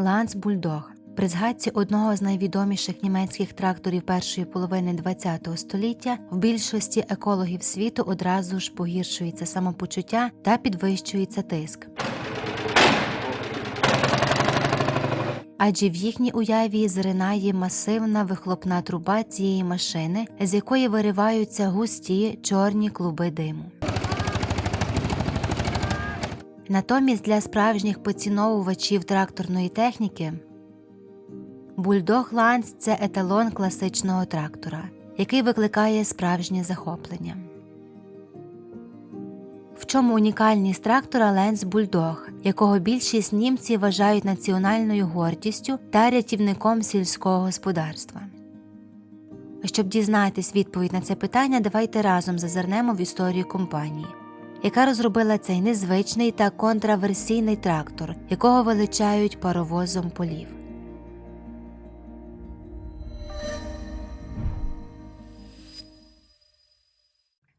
Ланц Бульдог. При згадці одного з найвідоміших німецьких тракторів першої половини ХХ століття в більшості екологів світу одразу ж погіршується самопочуття та підвищується тиск. Адже в їхній уяві зринає масивна вихлопна труба цієї машини, з якої вириваються густі чорні клуби диму. Натомість для справжніх поціновувачів тракторної техніки Бульдог Ланц це еталон класичного трактора, який викликає справжнє захоплення. В чому унікальність трактора Ленц Бульдог, якого більшість німців вважають національною гордістю та рятівником сільського господарства? Щоб дізнатись відповідь на це питання, давайте разом зазирнемо в історію компанії, яка розробила цей незвичний та контраверсійний трактор, якого величають паровозом полів.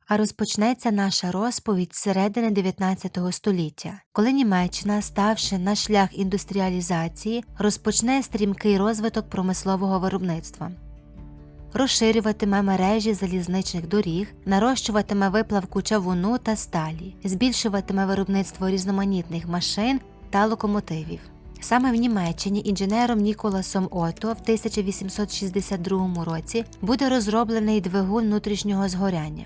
А розпочнеться наша розповідь з середини 19 століття, коли Німеччина, ставши на шлях індустріалізації, розпочне стрімкий розвиток промислового виробництва. Розширюватиме мережі залізничних доріг, нарощуватиме виплавку чавуну та сталі, збільшуватиме виробництво різноманітних машин та локомотивів. Саме в Німеччині інженером Ніколасом Ото в 1862 році буде розроблений двигун внутрішнього згоряння.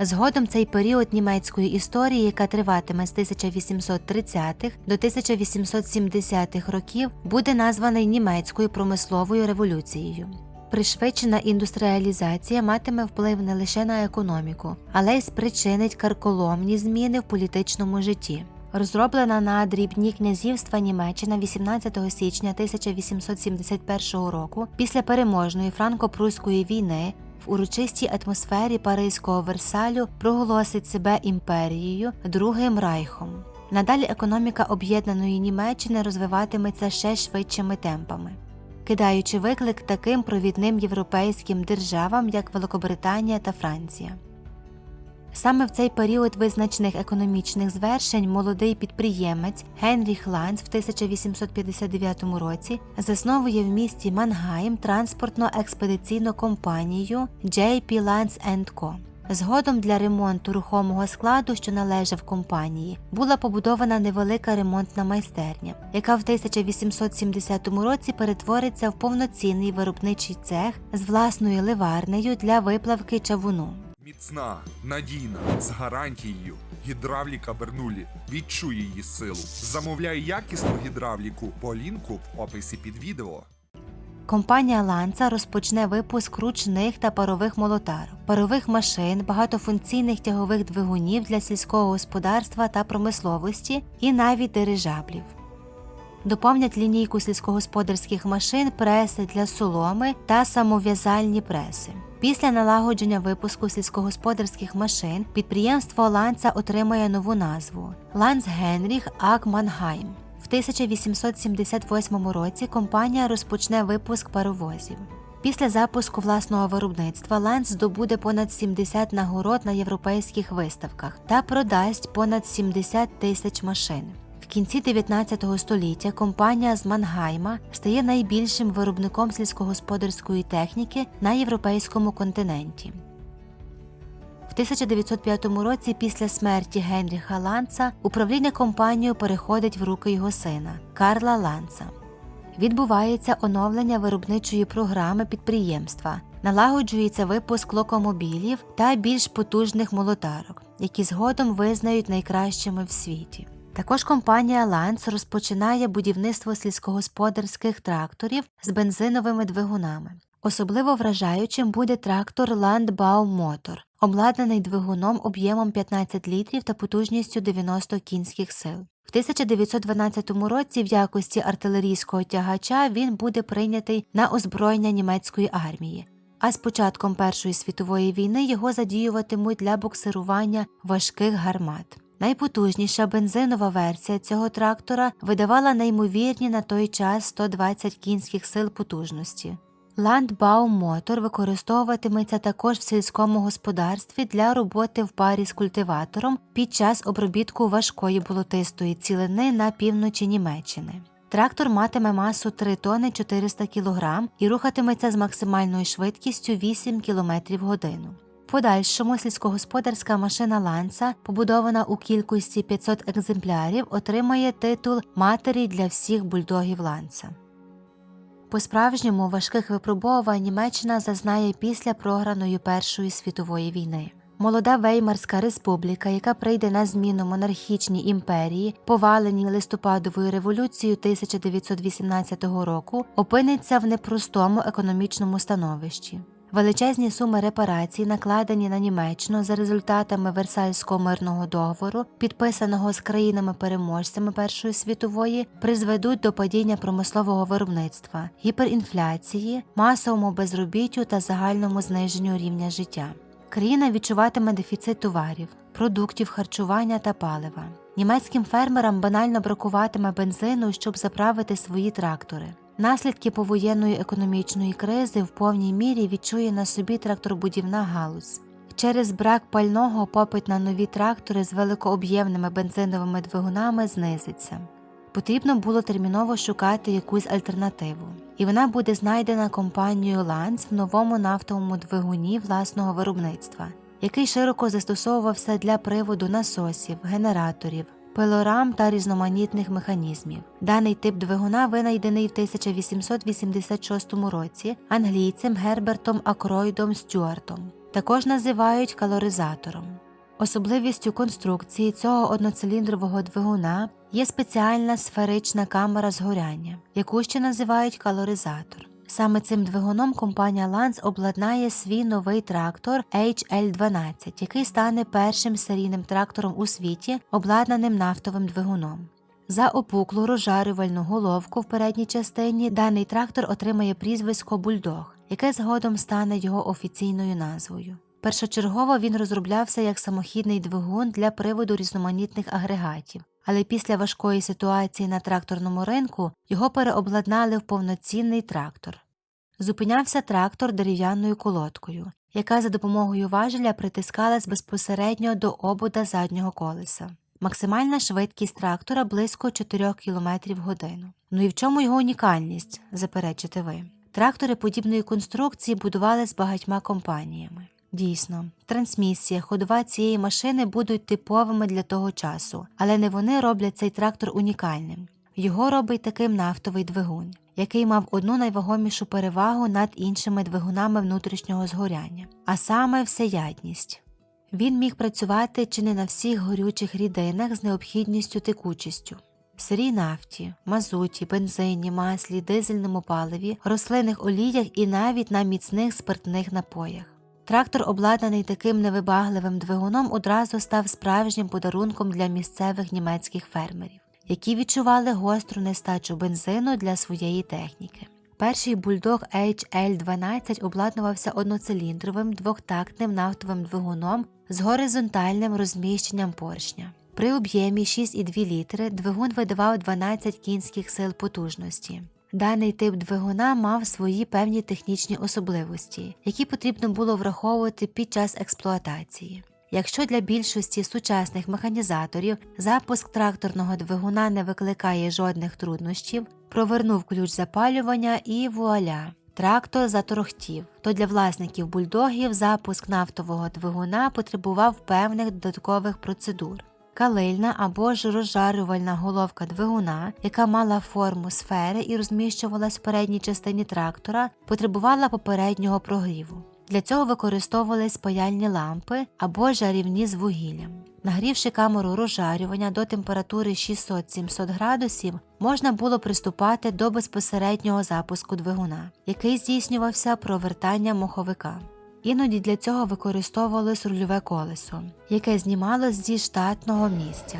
Згодом цей період німецької історії, яка триватиме з 1830-х до 1870-х років, буде названий німецькою промисловою революцією. Пришвидшена індустріалізація матиме вплив не лише на економіку, але й спричинить карколомні зміни в політичному житті. Розроблена на дрібні князівства Німеччина 18 січня 1871 року після переможної франко-прусської війни в урочистій атмосфері Паризького Версалю проголосить себе імперією Другим Райхом. Надалі економіка об'єднаної Німеччини розвиватиметься ще швидшими темпами, кидаючи виклик таким провідним європейським державам, як Великобританія та Франція. Саме в цей період визначних економічних звершень молодий підприємець Генріх Ланц в 1859 році засновує в місті Мангайм транспортно-експедиційну компанію JP Lance Co. Згодом для ремонту рухомого складу, що належав компанії, була побудована невелика ремонтна майстерня, яка в 1870 році перетвориться в повноцінний виробничий цех з власною ливарнею для виплавки чавуну. Міцна, надійна, з гарантією. Гідравліка Бернулі. Відчуй її силу. Замовляй якісну гідравліку по лінку в описі під відео. Компанія Ланца розпочне випуск ручних та парових молотарок, парових машин, багатофункційних тягових двигунів для сільського господарства та промисловості і навіть дирижаблів. Доповнять лінійку сільськогосподарських машин преси для соломи та самов'язальні преси. Після налагодження випуску сільськогосподарських машин підприємство Ланца отримає нову назву Ланц Генріх Ак Мангайм. В 1878 році компанія розпочне випуск паровозів. Після запуску власного виробництва Ланц здобуде понад 70 нагород на європейських виставках та продасть понад 70 тисяч машин. В кінці 19 століття компанія з Мангайма стає найбільшим виробником сільськогосподарської техніки на європейському континенті. В 1905 році, після смерті Генріха Ланца, управління компанією переходить в руки його сина Карла Ланца. Відбувається оновлення виробничої програми підприємства, налагоджується випуск локомобілів та більш потужних молотарок, які згодом визнають найкращими в світі. Також компанія Ланц розпочинає будівництво сільськогосподарських тракторів з бензиновими двигунами. Особливо вражаючим буде трактор Landbau Motor, обладнаний двигуном об'ємом 15 літрів та потужністю 90 кінських сил. В 1912 році в якості артилерійського тягача він буде прийнятий на озброєння німецької армії. А з початком Першої світової війни його задіюватимуть для буксирування важких гармат. Найпотужніша бензинова версія цього трактора видавала неймовірні на той час 120 кінських сил потужності. Ландбаум-мотор використовуватиметься також в сільському господарстві для роботи в парі з культиватором під час обробітку важкої болотистої цілини на півночі Німеччини. Трактор матиме масу 3 тонни 400 кг і рухатиметься з максимальною швидкістю 8 км в годину. В подальшому сільськогосподарська машина Ланца, побудована у кількості 500 екземплярів, отримає титул матері для всіх бульдогів Ланца. По справжньому важких випробувань Німеччина зазнає після програної Першої світової війни. Молода Веймарська республіка, яка прийде на зміну монархічній імперії, поваленій листопадовою революцією 1918 року, опиниться в непростому економічному становищі. Величезні суми репарацій, накладені на Німеччину за результатами Версальського мирного договору, підписаного з країнами-переможцями Першої світової, призведуть до падіння промислового виробництва, гіперінфляції, масовому безробіттю та загальному зниженню рівня життя. Країна відчуватиме дефіцит товарів, продуктів харчування та палива. Німецьким фермерам банально бракуватиме бензину, щоб заправити свої трактори. Наслідки повоєнної економічної кризи в повній мірі відчує на собі тракторбудівна галузь. Через брак пального попит на нові трактори з великооб'ємними бензиновими двигунами знизиться. Потрібно було терміново шукати якусь альтернативу, і вона буде знайдена компанією Ланц в новому нафтовому двигуні власного виробництва, який широко застосовувався для приводу насосів, генераторів, пилорам та різноманітних механізмів. Даний тип двигуна винайдений в 1886 році англійцем Гербертом Акройдом Стюартом. Також називають калоризатором. Особливістю конструкції цього одноциліндрового двигуна є спеціальна сферична камера згоряння, яку ще називають калоризатор. Саме цим двигуном компанія Ланц обладнає свій новий трактор HL12, який стане першим серійним трактором у світі, обладнаним нафтовим двигуном. За опуклу розжарювальну головку в передній частині даний трактор отримає прізвисько Бульдог, яке згодом стане його офіційною назвою. Першочергово він розроблявся як самохідний двигун для приводу різноманітних агрегатів, але після важкої ситуації на тракторному ринку його переобладнали в повноцінний трактор. Зупинявся трактор дерев'яною колодкою, яка за допомогою важеля притискалась безпосередньо до обода заднього колеса. Максимальна швидкість трактора близько 4 км в годину. Ну і в чому його унікальність, заперечите ви? Трактори подібної конструкції будували з багатьма компаніями. Дійсно, трансмісія, ходова цієї машини будуть типовими для того часу, але не вони роблять цей трактор унікальним. Його робить таким нафтовий двигун, який мав одну найвагомішу перевагу над іншими двигунами внутрішнього згоряння, а саме всеядність. Він міг працювати чи не на всіх горючих рідинах з необхідністю текучістю. Сирій нафті, мазуті, бензині, маслі, дизельному паливі, рослинних оліях і навіть на міцних спиртних напоях. Трактор, обладнаний таким невибагливим двигуном, одразу став справжнім подарунком для місцевих німецьких фермерів, які відчували гостру нестачу бензину для своєї техніки. Перший бульдог HL12 обладнувався одноциліндровим двохтактним нафтовим двигуном з горизонтальним розміщенням поршня. При об'ємі 6,2 літри двигун видавав 12 кінських сил потужності. Даний тип двигуна мав свої певні технічні особливості, які потрібно було враховувати під час експлуатації. Якщо для більшості сучасних механізаторів запуск тракторного двигуна не викликає жодних труднощів, провернув ключ запалювання і вуаля. Трактор заторохтів, то для власників бульдогів запуск нафтового двигуна потребував певних додаткових процедур. Калильна або ж розжарювальна головка двигуна, яка мала форму сфери і розміщувалась в передній частині трактора, потребувала попереднього прогріву. Для цього використовувались паяльні лампи або жарівні з вугіллям. Нагрівши камеру розжарювання до температури 600-700 градусів, можна було приступати до безпосереднього запуску двигуна, який здійснювався провертанням моховика. Іноді для цього використовувалось рульове колесо, яке знімалось зі штатного місця.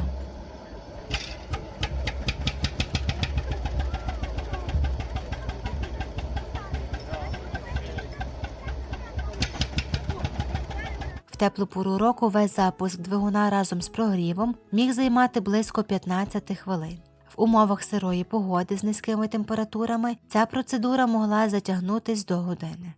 В теплу пору року весь запуск двигуна разом з прогрівом міг займати близько 15 хвилин. В умовах сирої погоди з низькими температурами ця процедура могла затягнутись до години.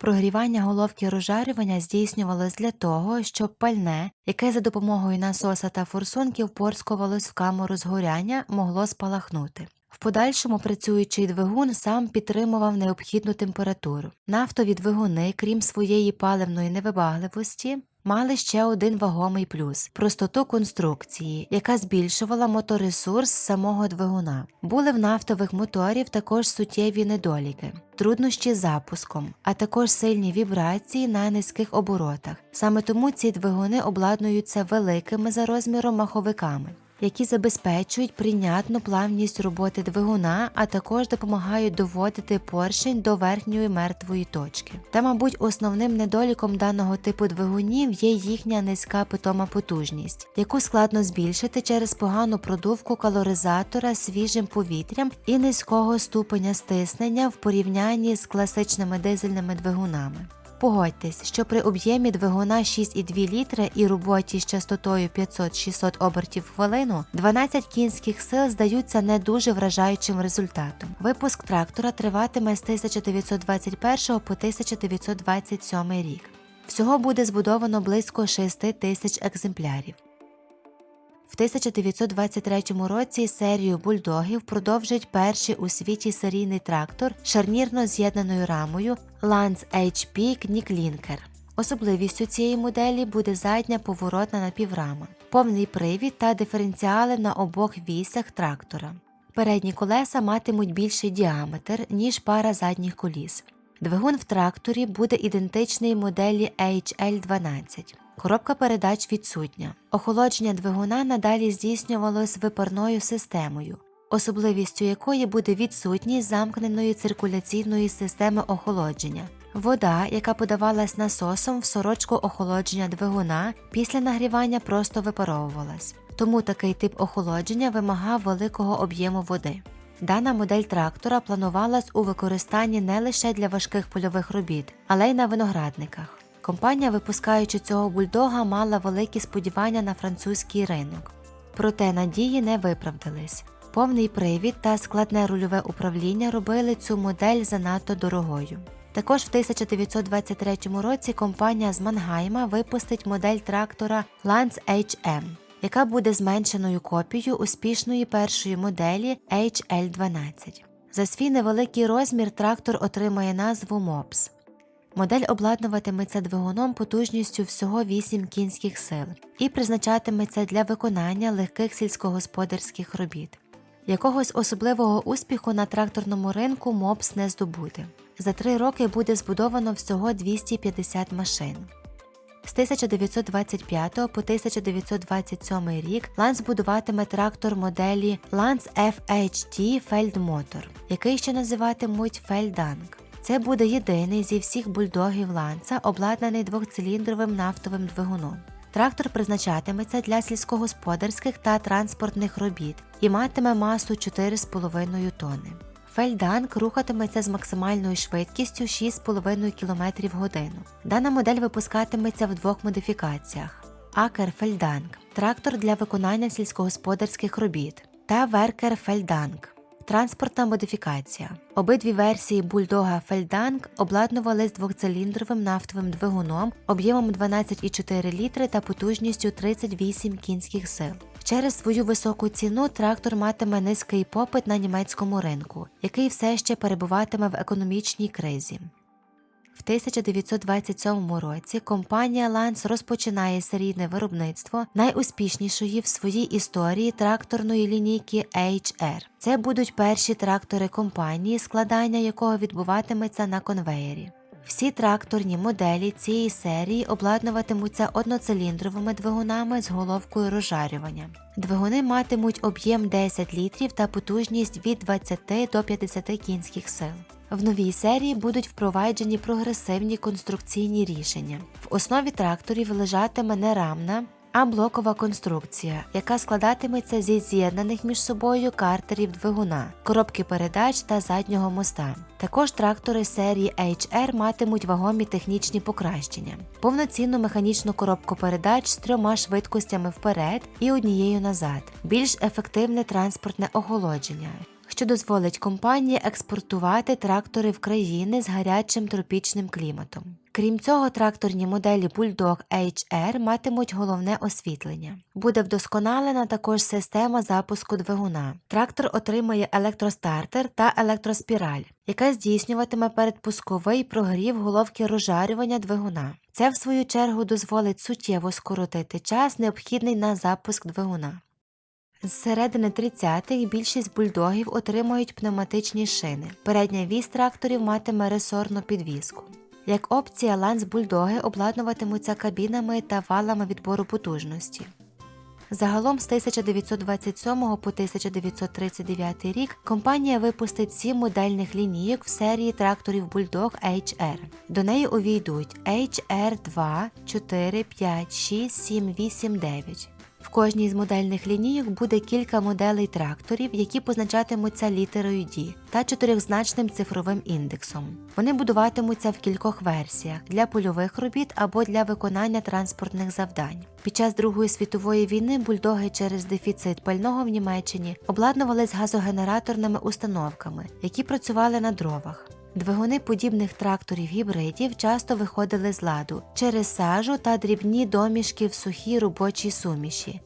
Прогрівання головки розжарювання здійснювалось для того, щоб пальне, яке за допомогою насоса та форсунків порскувалось в камеру згоряння, могло спалахнути. В подальшому працюючий двигун сам підтримував необхідну температуру. Нафтові двигуни, крім своєї паливної невибагливості, мали ще один вагомий плюс простоту конструкції, яка збільшувала моторесурс самого двигуна. Були в нафтових моторів також суттєві недоліки, труднощі з запуском, а також сильні вібрації на низьких оборотах. Саме тому ці двигуни обладнуються великими за розміром маховиками які забезпечують прийнятну плавність роботи двигуна, а також допомагають доводити поршень до верхньої мертвої точки. Та, мабуть, основним недоліком даного типу двигунів є їхня низька питома потужність, яку складно збільшити через погану продувку калоризатора свіжим повітрям і низького ступеня стиснення в порівнянні з класичними дизельними двигунами. Погодьтесь, що при об'ємі двигуна 6,2 літри і роботі з частотою 500-600 обертів в хвилину 12 кінських сил здаються не дуже вражаючим результатом. Випуск трактора триватиме з 1921 по 1927 рік. Всього буде збудовано близько 6 тисяч екземплярів. В 1923 році серію бульдогів продовжить перший у світі серійний трактор шарнірно з'єднаною рамою Lance HP Knickklinker. Особливістю цієї моделі буде задня поворотна напіврама, повний привід та диференціали на обох вісях трактора. Передні колеса матимуть більший діаметр, ніж пара задніх коліс. Двигун в тракторі буде ідентичний моделі HL12. Коробка передач відсутня. Охолодження двигуна надалі здійснювалось випарною системою, особливістю якої буде відсутність замкненої циркуляційної системи охолодження. Вода, яка подавалась насосом в сорочку охолодження двигуна, після нагрівання просто випаровувалась. Тому такий тип охолодження вимагав великого об'єму води. Дана модель трактора планувалась у використанні не лише для важких польових робіт, але й на виноградниках. Компанія, випускаючи цього бульдога, мала великі сподівання на французький ринок. Проте надії не виправдались. Повний привід та складне рульове управління робили цю модель занадто дорогою. Також в 1923 році компанія з Мангайма випустить модель трактора Lance HM, яка буде зменшеною копією успішної першої моделі HL12. За свій невеликий розмір трактор отримає назву MOPS. Модель обладнуватиметься двигуном потужністю всього 8 кінських сил і призначатиметься для виконання легких сільськогосподарських робіт. Якогось особливого успіху на тракторному ринку МОПС не здобути. За три роки буде збудовано всього 250 машин. З 1925 по 1927 рік Ланс будуватиме трактор моделі Lance FHT Feldmotor, який ще називатимуть Фельданг. Це буде єдиний зі всіх бульдогів ланца, обладнаний двохциліндровим нафтовим двигуном. Трактор призначатиметься для сільськогосподарських та транспортних робіт і матиме масу 4,5 тонни. Фельданг рухатиметься з максимальною швидкістю 6,5 км в годину. Дана модель випускатиметься в двох модифікаціях: Акер Фельданг трактор для виконання сільськогосподарських робіт та Веркер Фельданг Транспортна модифікація. Обидві версії бульдога Фельданг обладнувались двохциліндровим нафтовим двигуном об'ємом 12,4 літри та потужністю 38 кінських сил. Через свою високу ціну трактор матиме низький попит на німецькому ринку, який все ще перебуватиме в економічній кризі. В 1927 році компанія Lance розпочинає серійне виробництво найуспішнішої в своїй історії тракторної лінійки HR. Це будуть перші трактори компанії, складання якого відбуватиметься на конвеєрі. Всі тракторні моделі цієї серії обладнуватимуться одноциліндровими двигунами з головкою розжарювання. Двигуни матимуть об'єм 10 літрів та потужність від 20 до 50 кінських сил. В новій серії будуть впроваджені прогресивні конструкційні рішення. В основі тракторів лежатиме не рамна, а блокова конструкція, яка складатиметься зі з'єднаних між собою картерів двигуна, коробки передач та заднього моста. Також трактори серії HR матимуть вагомі технічні покращення, повноцінну механічну коробку передач з трьома швидкостями вперед і однією назад, більш ефективне транспортне охолодження. Що дозволить компанії експортувати трактори в країни з гарячим тропічним кліматом. Крім цього, тракторні моделі Bulldog HR матимуть головне освітлення. Буде вдосконалена також система запуску двигуна. Трактор отримає електростартер та електроспіраль, яка здійснюватиме передпусковий прогрів головки розжарювання двигуна. Це, в свою чергу, дозволить суттєво скоротити час, необхідний на запуск двигуна. З середини 30-х більшість бульдогів отримують пневматичні шини. Передня вісь тракторів матиме ресорну підвіску. Як опція, ланц-бульдоги обладнуватимуться кабінами та валами відбору потужності. Загалом з 1927 по 1939 рік компанія випустить сім модельних лінійок в серії тракторів Bulldog HR. До неї увійдуть HR 2, 4, 5, 6, 7, 8, 9. В кожній з модельних лінійок буде кілька моделей тракторів, які позначатимуться літерою D та чотирьохзначним цифровим індексом. Вони будуватимуться в кількох версіях для польових робіт або для виконання транспортних завдань. Під час Другої світової війни бульдоги через дефіцит пального в Німеччині обладнувались газогенераторними установками, які працювали на дровах. Двигуни подібних тракторів гібридів часто виходили з ладу через сажу та дрібні домішки в сухій робочій суміші.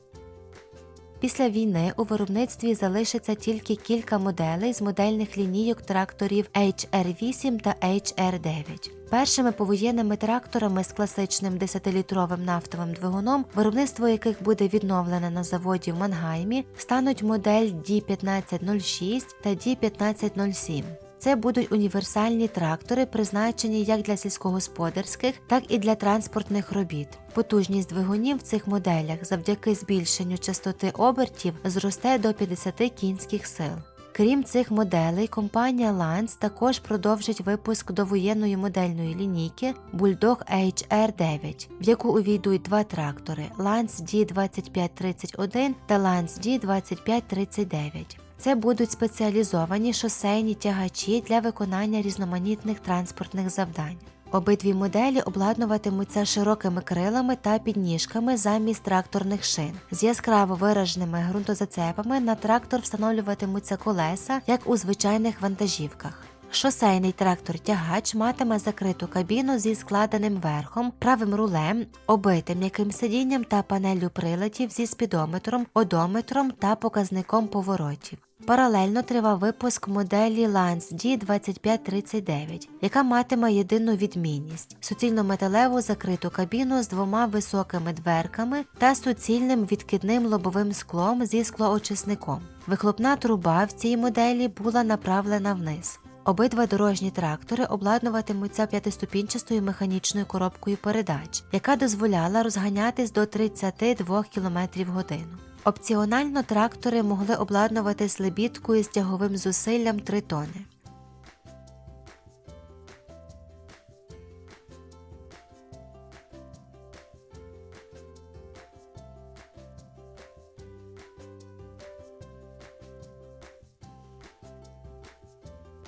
Після війни у виробництві залишиться тільки кілька моделей з модельних лінійок тракторів HR8 та HR9. Першими повоєнними тракторами з класичним 10-літровим нафтовим двигуном, виробництво яких буде відновлене на заводі в Мангаймі, стануть модель D1506 та D1507. Це будуть універсальні трактори, призначені як для сільськогосподарських, так і для транспортних робіт. Потужність двигунів в цих моделях завдяки збільшенню частоти обертів зросте до 50 кінських сил. Крім цих моделей, компанія Lance також продовжить випуск довоєнної модельної лінійки Bulldog HR9, в яку увійдуть два трактори Lance D2531 та Lance D2539. Це будуть спеціалізовані шосейні тягачі для виконання різноманітних транспортних завдань. Обидві моделі обладнуватимуться широкими крилами та підніжками замість тракторних шин. З яскраво вираженими ґрунтозацепами на трактор встановлюватимуться колеса, як у звичайних вантажівках. Шосейний трактор-тягач матиме закриту кабіну зі складеним верхом, правим рулем, обитим м'яким сидінням та панеллю приладів зі спідометром, одометром та показником поворотів. Паралельно тривав випуск моделі Lance D2539, яка матиме єдину відмінність суцільно-металеву закриту кабіну з двома високими дверками та суцільним відкидним лобовим склом зі склоочисником. Вихлопна труба в цій моделі була направлена вниз. Обидва дорожні трактори обладнуватимуться п'ятиступінчастою механічною коробкою передач, яка дозволяла розганятись до 32 км в годину. Опціонально трактори могли обладнувати лебідкою з тяговим зусиллям 3 тони.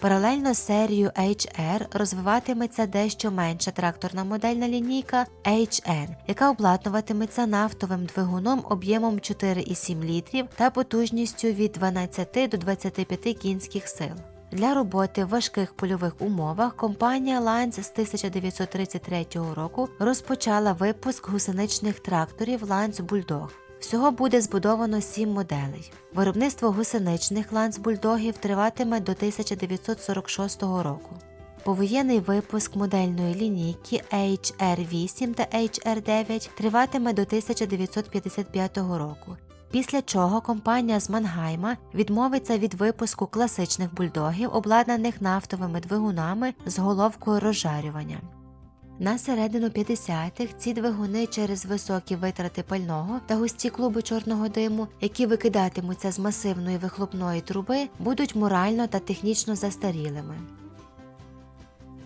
Паралельно з серією HR розвиватиметься дещо менша тракторна модельна лінійка HN, яка обладнуватиметься нафтовим двигуном об'ємом 4,7 літрів та потужністю від 12 до 25 кінських сил. Для роботи в важких польових умовах компанія Lance з 1933 року розпочала випуск гусеничних тракторів Lance Bulldog. Всього буде збудовано сім моделей. Виробництво гусеничних ланцбульдогів триватиме до 1946 року. Повоєнний випуск модельної лінійки HR8 та HR9 триватиме до 1955 року. Після чого компанія з Мангайма відмовиться від випуску класичних бульдогів, обладнаних нафтовими двигунами з головкою розжарювання. На середину 50-х ці двигуни через високі витрати пального та густі клуби чорного диму, які викидатимуться з масивної вихлопної труби, будуть морально та технічно застарілими.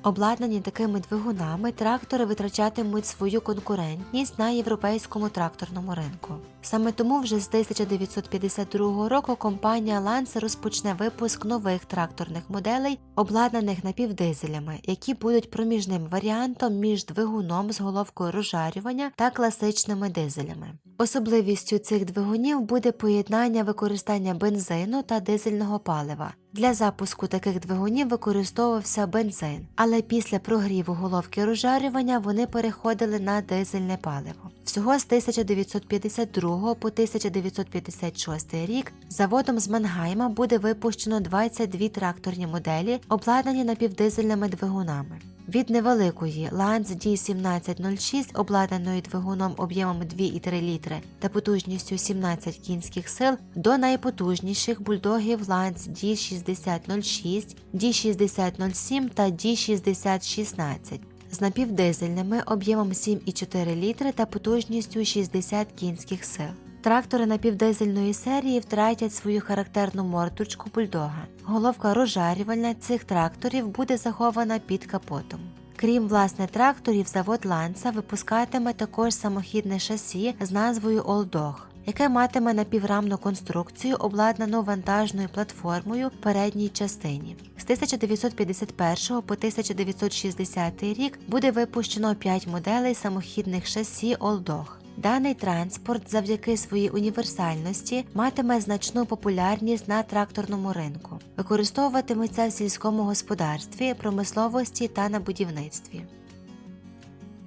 Обладнані такими двигунами трактори витрачатимуть свою конкурентність на європейському тракторному ринку. Саме тому вже з 1952 року компанія Lance розпочне випуск нових тракторних моделей, обладнаних напівдизелями, які будуть проміжним варіантом між двигуном з головкою розжарювання та класичними дизелями. Особливістю цих двигунів буде поєднання використання бензину та дизельного палива. Для запуску таких двигунів використовувався бензин, але після прогріву головки розжарювання вони переходили на дизельне паливо. Всього з 1952 по 1956 рік заводом з Мангайма буде випущено 22 тракторні моделі, обладнані напівдизельними двигунами. Від невеликої Lance D1706, обладнаної двигуном об'ємом 2,3 літри та потужністю 17 кінських сил, до найпотужніших бульдогів Lance D6006, D6007 та D6016 з напівдизельними об'ємом 7,4 літри та потужністю 60 кінських сил. Трактори напівдизельної серії втратять свою характерну мордочку бульдога. Головка розжарювальна цих тракторів буде захована під капотом. Крім власне тракторів, завод Ланца випускатиме також самохідне шасі з назвою Dog, яке матиме напіврамну конструкцію, обладнану вантажною платформою в передній частині. З 1951 по 1960 рік буде випущено 5 моделей самохідних шасі Dog. Даний транспорт завдяки своїй універсальності матиме значну популярність на тракторному ринку, використовуватиметься в сільському господарстві, промисловості та на будівництві.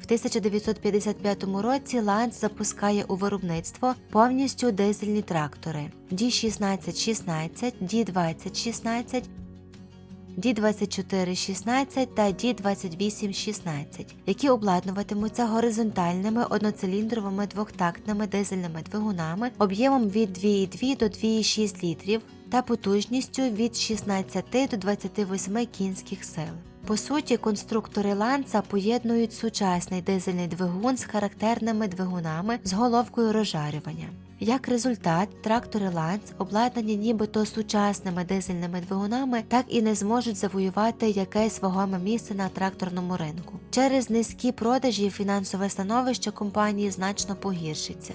В 1955 році Ланц запускає у виробництво повністю дизельні трактори D1616, D2016, D2416 та D2816, які обладнуватимуться горизонтальними одноциліндровими двохтактними дизельними двигунами об'ємом від 2,2 до 2,6 літрів та потужністю від 16 до 28 кінських сил. По суті, конструктори ланца поєднують сучасний дизельний двигун з характерними двигунами з головкою розжарювання. Як результат, трактори Ланц, обладнані нібито сучасними дизельними двигунами, так і не зможуть завоювати якесь вагоме місце на тракторному ринку. Через низькі продажі фінансове становище компанії значно погіршиться.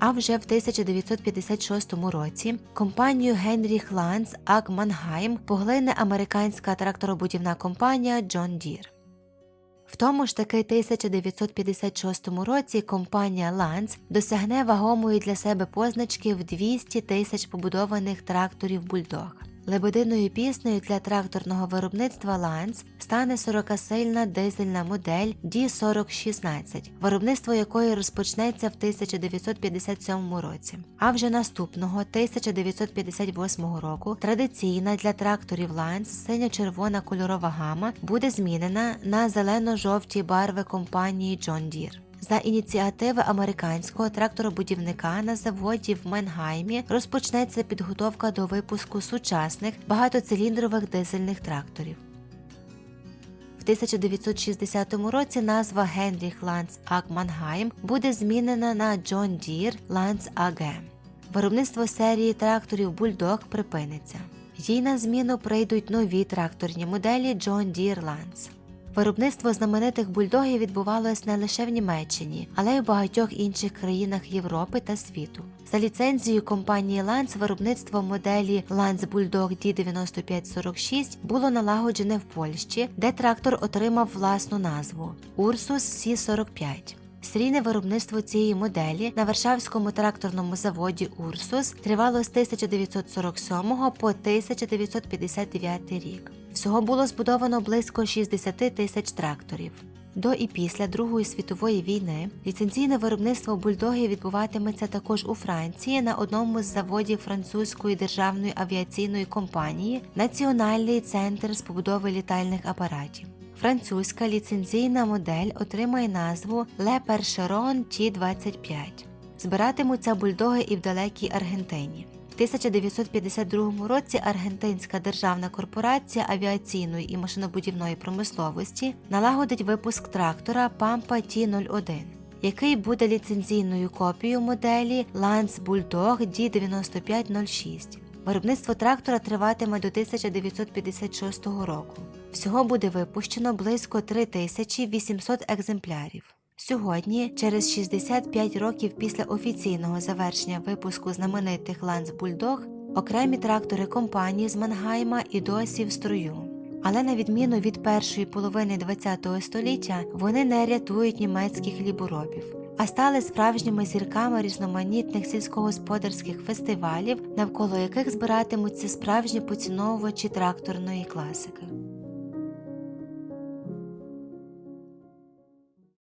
А вже в 1956 році компанію Генріх Ланц Ак Мангайм поглине американська тракторобудівна компанія Джон Дір. В тому ж таки 1956 році компанія Ланц досягне вагомої для себе позначки в 200 тисяч побудованих тракторів Бульдог. Лебединою піснею для тракторного виробництва Ланц стане 40-сильна дизельна модель D4016, виробництво якої розпочнеться в 1957 році. А вже наступного 1958 року традиційна для тракторів Ланц синьо-червона кольорова гама буде змінена на зелено-жовті барви компанії John Deere. За ініціативи американського тракторобудівника на заводі в Менгаймі розпочнеться підготовка до випуску сучасних багатоциліндрових дизельних тракторів. В 1960 році назва Генріх Ланц Аг Мангайм буде змінена на John Deere Ланц AG. Виробництво серії тракторів Бульдог припиниться. Їй на зміну прийдуть нові тракторні моделі John Deere Lance. Виробництво знаменитих бульдогів відбувалось не лише в Німеччині, але й у багатьох інших країнах Європи та світу. За ліцензією компанії Lance виробництво моделі Lance Bulldog D9546 було налагоджене в Польщі, де трактор отримав власну назву Ursus C45. Серійне виробництво цієї моделі на Варшавському тракторному заводі Урсус тривало з 1947 по 1959 рік. Всього було збудовано близько 60 тисяч тракторів. До і після Другої світової війни ліцензійне виробництво бульдогів відбуватиметься також у Франції на одному з заводів французької державної авіаційної компанії Національний центр з побудови літальних апаратів. Французька ліцензійна модель отримає назву Le Percheron T25. Збиратимуться бульдоги і в далекій Аргентині. В 1952 році Аргентинська державна корпорація авіаційної і машинобудівної промисловості налагодить випуск трактора Pampa T01, який буде ліцензійною копією моделі Lance Bulldog D9506. Виробництво трактора триватиме до 1956 року. Всього буде випущено близько 3800 екземплярів. Сьогодні, через 65 років після офіційного завершення випуску знаменитих Ланц Бульдог, окремі трактори компанії з Мангайма і досі в строю. Але на відміну від першої половини ХХ століття, вони не рятують німецьких хліборобів, а стали справжніми зірками різноманітних сільськогосподарських фестивалів, навколо яких збиратимуться справжні поціновувачі тракторної класики.